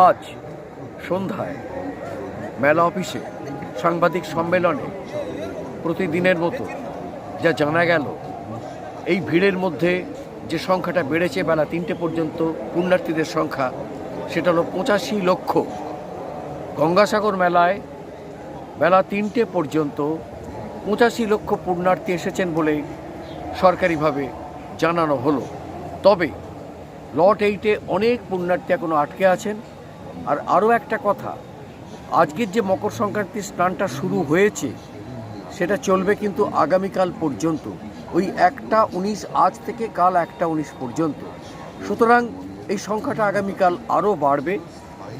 আজ সন্ধ্যায় মেলা অফিসে সাংবাদিক সম্মেলনে প্রতিদিনের মতো যা জানা গেল, এই ভিড়ের মধ্যে যে সংখ্যাটা বেড়েছে বেলা তিনটে পর্যন্ত পুণ্যার্থীদের সংখ্যা, সেটা হলো পঁচাশি লক্ষ। গঙ্গাসাগর মেলায় বেলা তিনটে পর্যন্ত পঁচাশি লক্ষ পুণ্যার্থী এসেছেন বলে সরকারিভাবে জানানো হলো। তবে লট এইটে অনেক পুণ্যার্থী এখনও আটকে আছেন। আর আরও একটা কথা, আজকের যে মকর সংক্রান্তির স্নানটা শুরু হয়েছে, সেটা চলবে কিন্তু আগামীকাল পর্যন্ত। ওই একটা উনিশ, আজ থেকে কাল একটা উনিশ পর্যন্ত। সুতরাং এই সংখ্যাটা আগামীকাল আরও বাড়বে।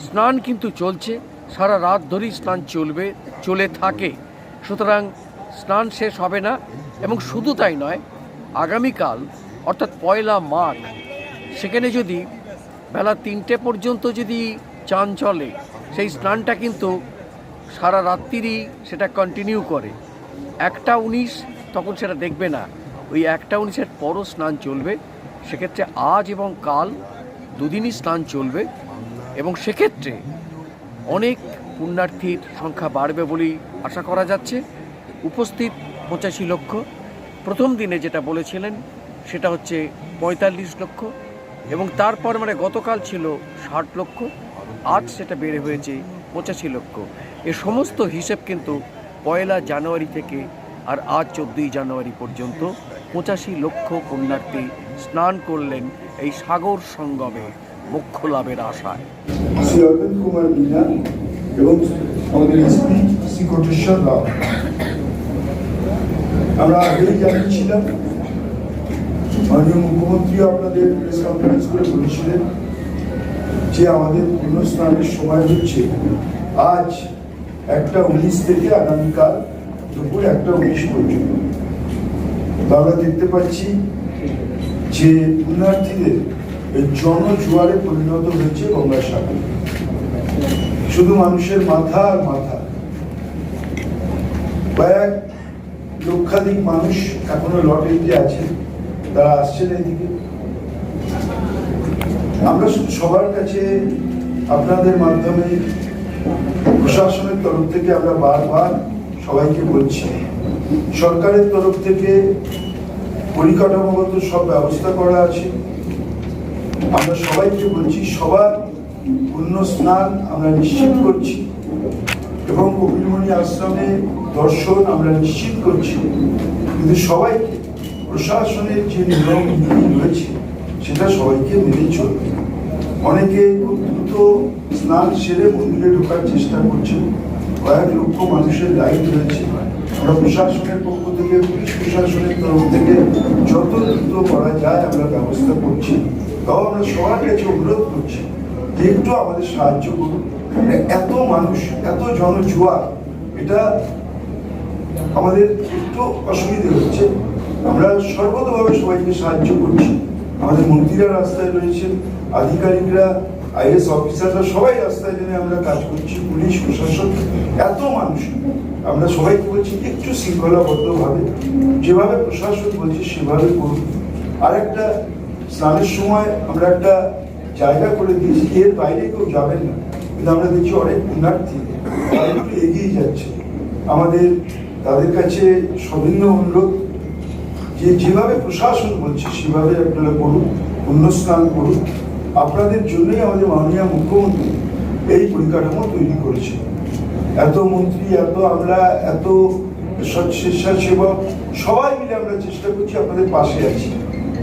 স্নান কিন্তু চলছে, সারা রাত ধরেই স্নান চলবে, চলে থাকে। সুতরাং স্নান শেষ হবে না, এবং শুধু তাই নয়, আগামীকাল, অর্থাৎ পয়লা মাঘ, সেখানে যদি বেলা তিনটে পর্যন্ত যদি চান চলে সেই স্নানটা কিন্তু সারা রাত্রিরই সেটা কন্টিনিউ করে। একটা উনিশ তখন সেটা দেখবে না। ওই একটা উনিশের পরও স্নান চলবে। সেক্ষেত্রে আজ এবং কাল দুদিনই স্নান চলবে এবং সেক্ষেত্রে অনেক পুণ্যার্থীর সংখ্যা বাড়বে বলেই আশা করা যাচ্ছে। উপস্থিত পঁচাশি লক্ষ। প্রথম দিনে যেটা বলেছিলেন, সেটা হচ্ছে পঁয়তাল্লিশ লক্ষ এবং তারপর মানে গতকাল ছিল ষাট লক্ষ। আজ সেটা বেড়ে হয়েছে পঁচাশি লক্ষ। এ সমস্ত হিসেব কিন্তু পয়লা জানুয়ারি থেকে আর আজ চোদ্দোই জানুয়ারি পর্যন্ত পঁচাশি লক্ষ পুণ্যার্থী স্নান করলেন এই সাগর সঙ্গমে মোক্ষ লাভের আশায়। আমরা আগেই জানিয়েছিলাম মুখ্যমন্ত্রী আপনাদের প্রেস কনফারেন্স করে বলেছিলেন যে আমাদের পুণ্যস্নানের সময় হচ্ছে। আজ একটা উনিশ থেকে আগামীকাল দুপুর একটা উনিশ পর্যন্ত। আমরা দেখতে পাচ্ছি যে পুণ্যার্থীদের জনজোয়ারে পরিণত হয়েছে গঙ্গাসাগর শুধু মানুষের মাথা আর মাথা। কয়েক লক্ষাধিক মানুষ এখনও লটেরিতে আছে তারা আসছেন এদিকে আমরা সবার কাছে আপনাদের মাধ্যমে প্রশাসনের তরফ থেকে আমরা বারবার সবাইকে বলছি, সরকারের তরফ থেকে পরিকাঠামোগত সব ব্যবস্থা করা আছে। আমরা সবাইকে বলছি, সবার পুণ্য স্নান আমরা নিশ্চিত করছি এবং কপিলমণি আশ্রমে দর্শন আমরা নিশ্চিত করছি। কিন্তু সবাইকে, প্রশাসনের যে নিয়ম রয়েছে, সেটা সবাইকে মেনে চলবে। অনেকে দ্রুত স্নান সেরে মন্দিরে ঢোকার চেষ্টা করছে কয়েক লক্ষ মানুষের লাইন রয়েছে। আমরা প্রশাসনের পক্ষ থেকে, পুলিশ প্রশাসনের তরফ থেকে যত দ্রুত করা যায় আমরা ব্যবস্থা করছি। তাও আমরা সবার কাছে অনুরোধ করছি, যে একটু আমাদের সাহায্য করুন। মানে এত মানুষ, এত জনজোয়ার, এটা আমাদের একটু অসুবিধে হচ্ছে। আমরা সর্বতভাবে সবাইকে সাহায্য করছি। আমাদের মন্ত্রীরা রাস্তায় রয়েছেন, আধিকারিকরা, আইএস অফিসাররা, সবাই রাস্তায় নেমে আমরা কাজ করছি, পুলিশ, প্রশাসন, এত মানুষ। আমরা সবাইকে বলছি, একটু শৃঙ্খলাবদ্ধভাবে, যেভাবে প্রশাসন বলছে, সেভাবে করুন। আর একটা স্নানের সময় আমরা একটা জায়গা করে দিয়েছি, এর বাইরে কেউ যাবেন না। কিন্তু আমরা দেখছি অনেক পুণ্যার্থী এগিয়ে যাচ্ছে। আমাদের, তাদের কাছে সবিন্য অনুরোধ যে যেভাবে প্রশাসন বলছে, সেভাবে আপনারা করুন পুণ্যস্নান করুন। আপনাদের জন্যই আমাদের মাননীয় মুখ্যমন্ত্রী এই পরিকাঠামো তৈরি করেছে এত মন্ত্রী, এত আমরা, এত স্বেচ্ছাসেবক, সবাই মিলে আমরা চেষ্টা করছি আপনাদের পাশে আছি।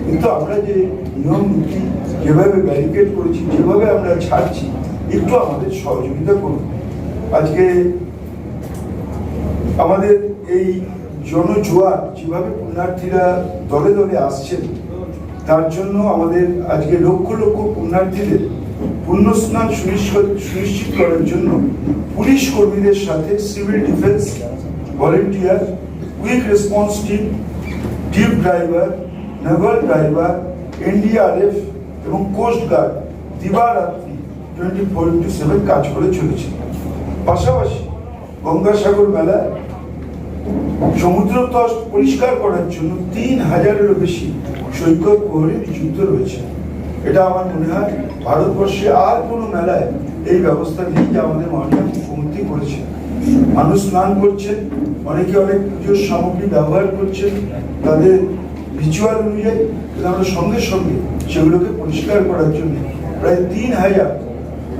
কিন্তু আমরা যে নিয়ম নীতি যেভাবে ব্যারিকেড করেছি, যেভাবে আমরা ছাড়ছি, একটু আমাদের সহযোগিতা করুন। আজকে আমাদের এই জনজোয়ার যেভাবে পুণ্যার্থীরা দলে দলে আসছেন, তার জন্য আমাদের আজকে লক্ষ লক্ষ পুণ্যার্থীদের পুণ্যস্নান সুনিশ্চিত করার জন্য পুলিশ কর্মীদের সাথে civil defence volunteer, quick response team, deep driver, naval driver, NDRF এবং কোস্ট গার্ড দিবারাত্রি টোয়েন্টি ফোর ইন্টু সেভেন কাজ করে চলেছে। পাশাপাশি গঙ্গাসাগর মেলায় সমুদ্র তট পরিষ্কার করার জন্য তিন হাজারেরও বেশি সৈকত প্রহরী নিযুক্ত রয়েছে। এটা আমার মনে হয় ভারতবর্ষে আর কোনো মেলায় এই ব্যবস্থা নেই যা আমাদের মাননীয় মুখ্যমন্ত্রী করেছেন মানুষ স্নান করছেন, অনেকে অনেক পুজোর সামগ্রী ব্যবহার করছেন, তাদের রিচুয়াল অনুযায়ী আমরা সঙ্গে সঙ্গে সেগুলোকে পরিষ্কার করার জন্য প্রায় তিন হাজার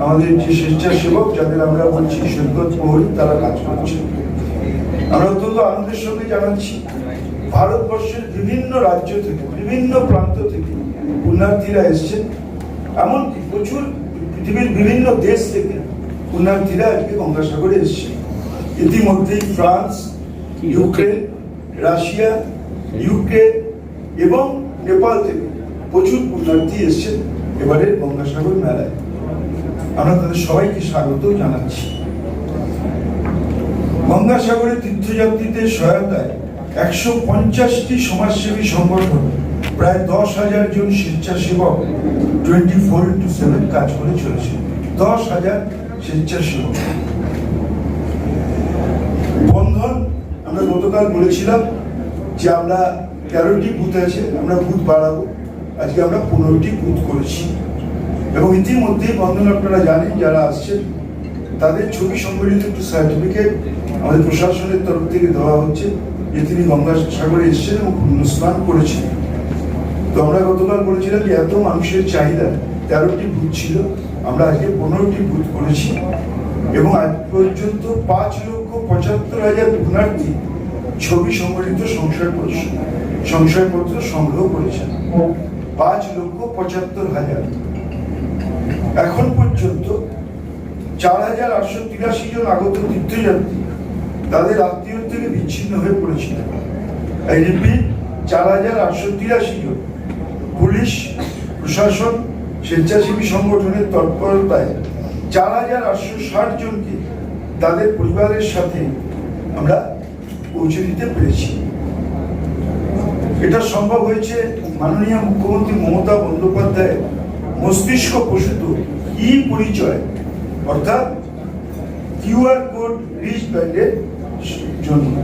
আমাদের যে স্বেচ্ছাসেবক যাদের আমরা বলছি সৈকত প্রহরী তারা কাজ করছেন। আমরা অত্যন্ত আনন্দের সঙ্গে জানাচ্ছি, ভারতবর্ষের বিভিন্ন রাজ্য থেকে, বিভিন্ন প্রান্ত থেকে পুণ্যার্থীরা এসছেন। এমনকি প্রচুর পৃথিবীর বিভিন্ন দেশ থেকে পুণ্যার্থীরা আজকে গঙ্গাসাগরে এসছেন। ইতিমধ্যেই ফ্রান্স, ইউক্রেন, রাশিয়া ইউক্রেন এবং নেপাল থেকে প্রচুর পুণ্যার্থী এসছেন এবারের গঙ্গাসাগর মেলায়। আমরা তাদের সবাইকে স্বাগত জানাচ্ছি। গঙ্গাসাগরে তীর্থযাত্রীদের সহায়তায় একশো পঞ্চাশটি সমাজসেবী সংগঠন, প্রায় দশ হাজার জন স্বেচ্ছাসেবক টোয়েন্টি ফোর ইন্টু সেভেন কাজ করে চলেছে। দশ হাজার স্বেচ্ছাসেবক। বন্ধন, আমরা গতকাল বলেছিলাম যে আমরা তেরোটি বুথ আছে, আমরা বুথ বাড়াবো। আজকে আমরা পনেরোটি বুথ করেছি। এবং ইতিমধ্যেই বন্ধন আপনারা জানেন, যারা আসছেন তাদের ছবি সম্বলিত একটু সার্টিফিকেট আমাদের প্রশাসনের তরফ থেকে দেওয়া হচ্ছে, যে তিনি গঙ্গাসাগরে এসেছেন এবং স্নান করেছেন। তো আমরা গতকাল বলেছিলাম যে এত মানুষের চাহিদা, তেরোটি বুথ ছিল, আমরা আজকে পনেরোটি বুথ করেছি এবং আজ পর্যন্ত পাঁচ লক্ষ পঁচাত্তর হাজার পুণ্যার্থী ছবি সম্বলিত সংশয়পত্র সংশয়পত্র সংগ্রহ করেছেন। পাঁচ লক্ষ পঁচাত্তর হাজার। এখন পর্যন্ত চার হাজার আটশো তিরাশি জন আগত তীর্থযাত্রী তাদের আত্মীয় থেকে বিচ্ছিন্ন হয়ে পড়েছিল চার হাজার আটশো তিরাশি জন। পুলিশ, প্রশাসন, স্বেচ্ছাসেবী সংগঠনের তৎপরতায় চার হাজার আটশো ষাট জনকে তাদের পরিবারের সাথে আমরা পৌঁছে দিতে পেরেছি। এটা সম্ভব হয়েছে মাননীয় মুখ্যমন্ত্রী মমতা বন্দ্যোপাধ্যায়ের মস্তিষ্ক প্রসূত ই পরিচয় অর্থাৎ কিউআর কোড রিচ ব্যান্ডের জন্য।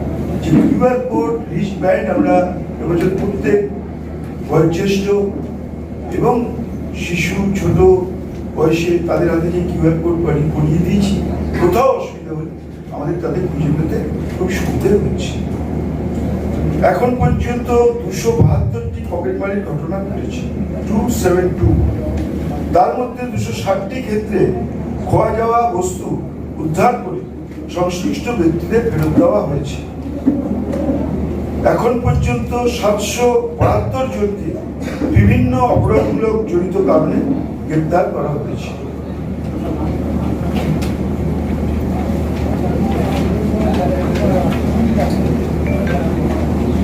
যে কিউআর কোড রিচ ব্যান্ড আমরা এবছর প্রত্যেক বয়োজ্যেষ্ঠ এবং শিশু, ছোট বয়সে তাদের হাতে যে কিউআর কোড বাড়ি পড়িয়ে দিয়েছি, কোথাও অসুবিধা হলে আমাদের তাদের খুঁজে পেতে খুব সুবিধে হচ্ছে। এখন পর্যন্ত দুশো বাহাত্তরটি পকেটমারির ঘটনা ঘটেছে টু সেভেন টু তার মধ্যে দুশো ষাটটি ক্ষেত্রে খোয়া যাওয়া বস্তু উদ্ধার করে সংশ্লিষ্ট ব্যক্তিদের ফেরত দেওয়া হয়েছে। এখন পর্যন্ত সাতশো বাহাত্তর জনকে বিভিন্ন অপরাধমূলক জড়িত কারণে গ্রেপ্তার করা হয়েছে।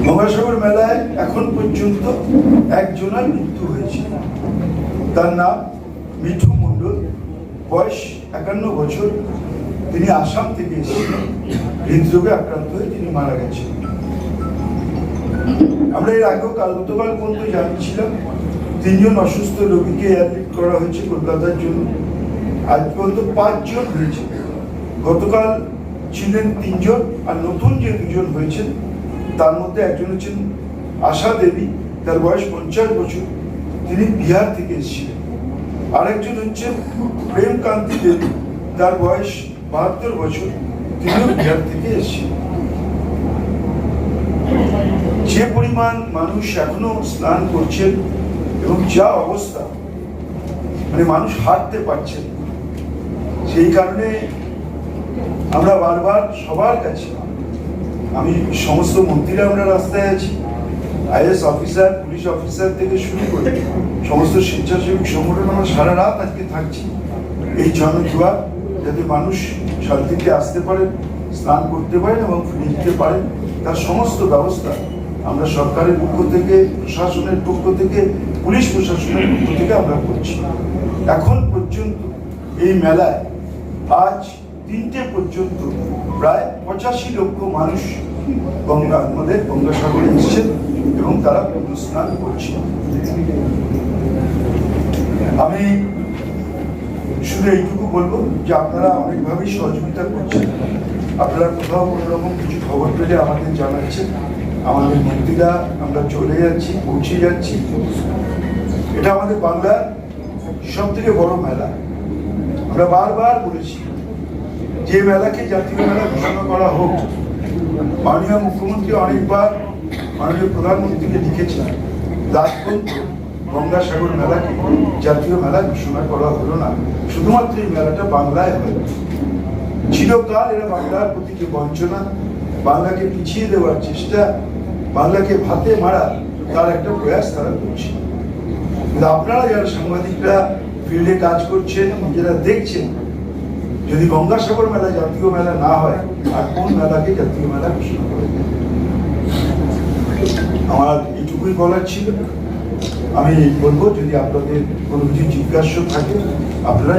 গঙ্গাসাগর মেলায় এখন পর্যন্ত একজনের মৃত্যু হয়েছে। তার নাম মিঠু বয়স একান্ন বছর তিনি আসাম থেকে এসেছিলেন। হৃদরোগে আক্রান্ত হয়ে তিনি মারা গেছেন। আমরা এর আগেও কাল গতকাল পর্যন্ত জানিয়েছিলাম তিনজন অসুস্থ রোগীকে অ্যাডমিট করা হয়েছে কলকাতার জন্য। আজ পর্যন্ত পাঁচজন হয়েছে। গতকাল ছিলেন তিনজন আর নতুন যে দুজন হয়েছেন, তার মধ্যে একজন হচ্ছেন আশা দেবী, তার বয়স পঞ্চাশ বছর। তিনি বিহার থেকে এসেছিলেন। আরেকজন হচ্ছেন প্রেমকান্তি দেবী। তার বয়স বাহাত্তর বছর। তিনিও বিহার থেকে এসেছিলেন যে পরিমাণ মানুষ এখনও স্নান করছেন এবং যা অবস্থা মানে মানুষ হাঁটতে পারছেন সেই কারণে আমরা বারবার সবার কাছে, আমি সমস্ত মন্ত্রীরা আমরা রাস্তায় আছি, আইএস অফিসার, পুলিশ অফিসার থেকে শুরু করে সমস্ত স্বেচ্ছাসেবী সংগঠন আমরা সারা রাত আজকে থাকছি। এই জনজুয়ার যাতে মানুষ শান্তিতে আসতে পারেন স্নান করতে পারেন এবং ফিরে যেতে পারেন, তার সমস্ত ব্যবস্থা আমরা সরকারের পক্ষ থেকে, প্রশাসনের পক্ষ থেকে, পুলিশ প্রশাসনের পক্ষ থেকে আমরা করছি। এখন পর্যন্ত এই মেলায় আজ তিনটে পর্যন্ত প্রায় পঁচাশি লক্ষ মানুষ গঙ্গা, আমাদের গঙ্গাসাগরে এসছেন। এবং তারা পুণ্য স্নান করছে আমি শুধু এইটুকু বলব যে আপনারা অনেকভাবেই সহযোগিতা করছেন। আপনারা কোথাও কোনো রকম কিছু খবর পেলে আমাদের জানাচ্ছেন। আমাদের মন্ত্রীরা আমরা চলে যাচ্ছি, পৌঁছে যাচ্ছি। এটা আমাদের বাংলার সব থেকে বড় মেলা। আমরা বারবার বলেছি, যে মেলাকে জাতীয় মেলা ঘোষণা করা হোক, মাননীয় মুখ্যমন্ত্রী অনেকবার মাননীয় প্রধানমন্ত্রীকে লিখেছিলাম লাস্ট গঙ্গাসাগর মেলাকে জাতীয় মেলা ঘোষণা করা হলো না। শুধুমাত্র এই মেলাটা বাংলায় হয়। চিরকাল এরা বাংলার প্রতি যে বঞ্চনা, বাংলাকে পিছিয়ে দেওয়ার চেষ্টা, বাংলাকে ভাতে মারা, তার একটা প্রয়াস তারা করছে। কিন্তু আপনারা যারা সাংবাদিকরা ফিল্ডে কাজ করছেন নিজেরা দেখছেন, যদি গঙ্গাসাগর মেলা জাতীয় মেলা না হয়, আর কোন মেলাকে জাতীয় মেলা ঘোষণা করে আমার এটুকুই বলার ছিল। আমি বলব যদি আপনাদের কোনো কিছু জিজ্ঞাসা থাকে আপনারা